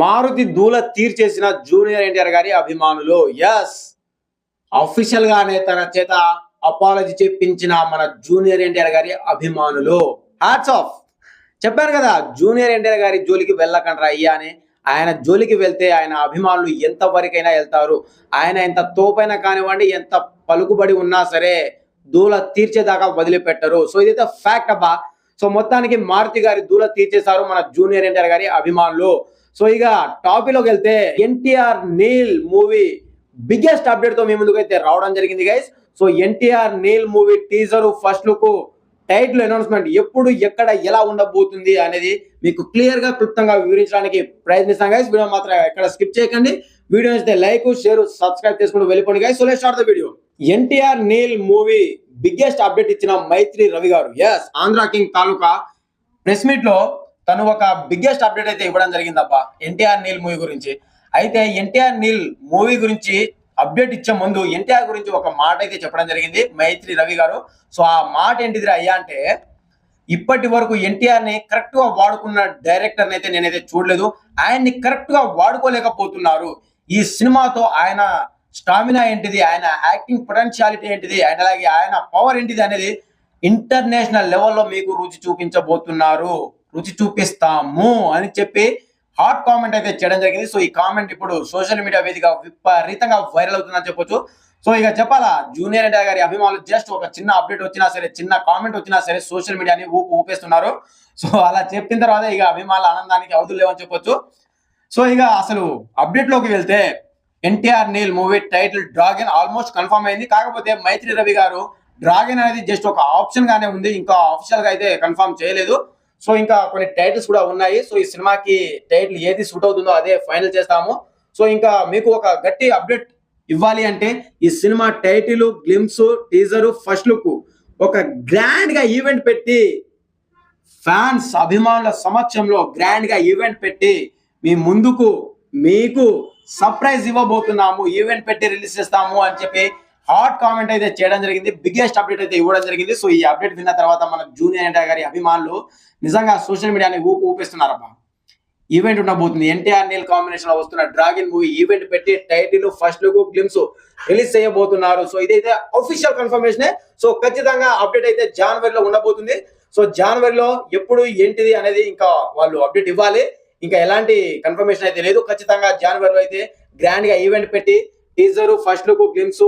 మారుతి దూల తీర్చేసిన junior NTR గారి అభిమానులు. ఎస్ అఫీషియల్ గానే తన చేత అపాలజీ చెప్పించిన మన జూనియర్ ఎన్టీఆర్ గారి అభిమానులు. హ్యాట్స్ ఆఫ్ చెప్పారు కదా జూనియర్ ఎన్టీఆర్ గారి జోలికి వెళ్ళకండ్రా అయ్యా అని. ఆయన జోలికి వెళ్తే ఆయన అభిమానులు ఎంత వరకైనా వెళ్తారు. ఆయన ఎంత తోపైనా కానివ్వండి ఎంత పలుకుబడి ఉన్నా సరే దూల తీర్చేదాకా వదిలిపెట్టరు. సో ఇదైతే ఫ్యాక్ట్ అబ్బా. సో మొత్తానికి మారుతి గారి దూల తీర్చేశారు మన జూనియర్ ఎన్టీఆర్ గారి అభిమానులు. సో ఇక టాపిక్లోకి వెళ్తే ఎన్టీఆర్ నీల్ మూవీ బిగ్గెస్ట్ అప్డేట్తో మీ ముందుకు అయితే రావడం జరిగింది guys so NTR Neel movie teaser first look title announcement ఎప్పుడు ఎక్కడ ఎలా ఉండబోతుంది అనేది మీకు క్లియర్గా క్లుప్తంగా వివరించడానికి ప్రయత్నిస్తాం గైస్ వీడియో మాత్రం ఎక్కడ స్కిప్ చేయకండి. వీడియో నచ్చితే లైక్ షేర్ సబ్స్క్రైబ్ చేసుకుంటూ వెళ్ళిపోండి guys so let start the video NTR Neel movie biggest update ఇచ్చిన మైత్రి రవి గారు. ఎస్ ఆంధ్ర కింగ్ తాలూకా ప్రెస్ మీట్లో తను ఒక బిగ్గెస్ట్ అప్డేట్ అయితే ఇవ్వడం జరిగిందబ్బా. ఎన్టీఆర్ నీల్ మూవీ గురించి. అయితే ఎన్టీఆర్ నీల్ మూవీ గురించి అప్డేట్ ఇచ్చే ముందు ఎన్టీఆర్ గురించి ఒక మాట అయితే చెప్పడం జరిగింది మైత్రి రవి గారు. సో ఆ మాట ఏంటిది అయ్యా అంటే ఇప్పటి వరకు ఎన్టీఆర్ని కరెక్ట్గా వాడుకున్న డైరెక్టర్ అయితే నేనైతే చూడలేదు. ఆయన్ని కరెక్ట్గా వాడుకోలేకపోతున్నారు. ఈ సినిమాతో ఆయన స్టామినా ఏంటిది? ఆయన యాక్టింగ్ పొటెన్షియాలిటీ ఏంటిది? అండ్ అలాగే ఆయన పవర్ ఏంటిది అనేది ఇంటర్నేషనల్ లెవెల్లో మీకు రుచి చూపించబోతున్నారు. రుచి చూపిస్తాము అని చెప్పి హాట్ కామెంట్ అయితే చేయడం జరిగింది. సో ఈ కామెంట్ ఇప్పుడు సోషల్ మీడియా వేదిక విపరీతంగా వైరల్ అవుతుందని చెప్పొచ్చు. సో ఇక చెప్పాలా జూనియర్ ఎన్టీఆర్ గారి అభిమానులు జస్ట్ ఒక చిన్న అప్డేట్ వచ్చినా సరే చిన్న కామెంట్ వచ్చినా సరే సోషల్ మీడియాని ఊపు ఊపేస్తున్నారు. సో అలా చెప్పిన తర్వాత ఇక అభిమానుల ఆనందానికి అవధులు లేవని చెప్పొచ్చు. సో ఇక అసలు అప్డేట్లోకి వెళ్తే NTR Neel movie title Dragon almost confirm అయింది. కాకపోతే మైత్రి రవి గారు డ్రాగన్ అనేది జస్ట్ ఒక ఆప్షన్ గానే ఉంది. ఇంకా ఆఫీషియల్గా అయితే కన్ఫర్మ్ చేయలేదు. సో ఇంకా కొన్ని టైటిల్స్ కూడా ఉన్నాయి. సో ఈ సినిమాకి టైటిల్ ఏది సూట్ అవుతుందో అదే ఫైనల్ చేస్తాము. సో ఇంకా మీకు ఒక గట్టి అప్డేట్ ఇవ్వాలి అంటే ఈ cinema title glimpse teaser first look ఒక గ్రాండ్గా ఈవెంట్ పెట్టి ఫ్యాన్స్ అభిమానుల సమక్షంలో గ్రాండ్గా ఈవెంట్ పెట్టి మీ ముందుకు మీకు సర్ప్రైజ్ ఇవ్వబోతున్నాము. ఈవెంట్ పెట్టి రిలీజ్ చేస్తాము అని చెప్పి హాట్ కామెంట్ అయితే చేయడం జరిగింది. బిగ్గెస్ట్ అప్డేట్ అయితే ఇవ్వడం జరిగింది. సో ఈ అప్డేట్ విన్న తర్వాత మన జూనియర్ ఎన్టీఆర్ గారి అభిమానులు నిజంగా సోషల్ మీడియాని ఊపు ఊపిస్తున్నారబ్బా. ఈవెంట్ ఉండబోతుంది. ఎన్టీఆర్ నీల్ కాంబినేషన్లో వస్తున్న డ్రాగన్ మూవీ ఈవెంట్ పెట్టి title first look glimpse release చేయబోతున్నారు. సో ఇదైతే అఫీషియల్ కన్ఫర్మేషన్ సో ఖచ్చితంగా అప్డేట్ అయితే జనవరిలో ఉండబోతుంది. సో జనవరిలో ఎప్పుడు ఏంటిది అనేది ఇంకా వాళ్ళు అప్డేట్ ఇవ్వాలి. ఇంకా ఎలాంటి కన్ఫర్మేషన్ అయితే లేదు. ఖచ్చితంగా జనవరిలో అయితే గ్రాండ్గా ఈవెంట్ పెట్టి టీజర్ ఫస్ట్ లుక్ గ్లిమ్స్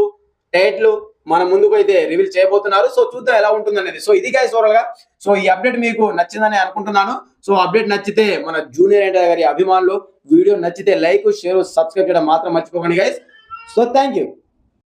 టైట్లు మన ముందుకు అయితే రివీల్ చేయబోతున్నారు. సో చూద్దాం ఎలా ఉంటుంది అనేది సో ఇది గైస్ ఓవరాల్గా. సో ఈ అప్డేట్ మీకు నచ్చిందని అనుకుంటున్నాను. సో అప్డేట్ నచ్చితే మన జూనియర్ ఎన్టీఆర్ గారి అభిమానులు వీడియో నచ్చితే లైక్ షేర్ సబ్స్క్రైబ్ చేయడం మాత్రం మర్చిపోకండి గైస్ సో థ్యాంక్ యూ